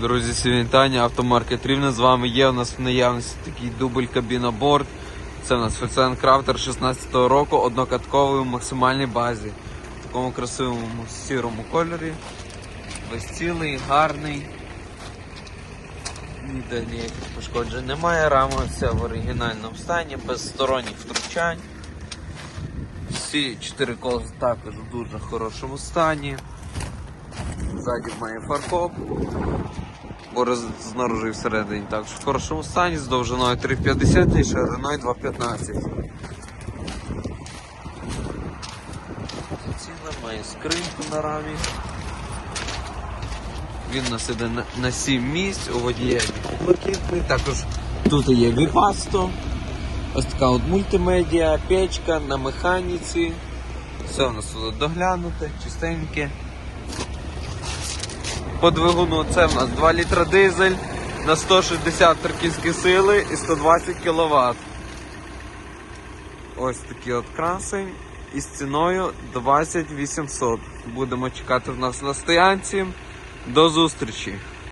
Друзі, всім вітання, автомаркет Рівне з вами є. У нас в наявності такий дубль кабіна борт. Це у нас Volkswagen Crafter 16-го року, однокатковий у максимальній базі. В такому красивому сірому кольорі. Весь цілий, гарний. Ніде ніяких пошкоджень немає. Рама вся в оригінальному стані, без сторонніх втручань. Всі чотири колеса також в дуже хорошому стані. Ззаді має фаркоп. Бо роз- знаружи і всередині також в хорошому стані з довжиною 3,50 і шириною 2,15. Ціна має скриньку на рамі. Він у нас іде на 7 місць, у водія блакитний, також тут є віпасто. Ось така от мультимедіа, печка на механіці. Все у нас тут доглянуте, чистеньке. По двигуну це в нас 2 літра дизель на 160 кінські сили і 120 кВт. Ось такий от красень із ціною 2800. Будемо чекати в нас на стоянці. До зустрічі!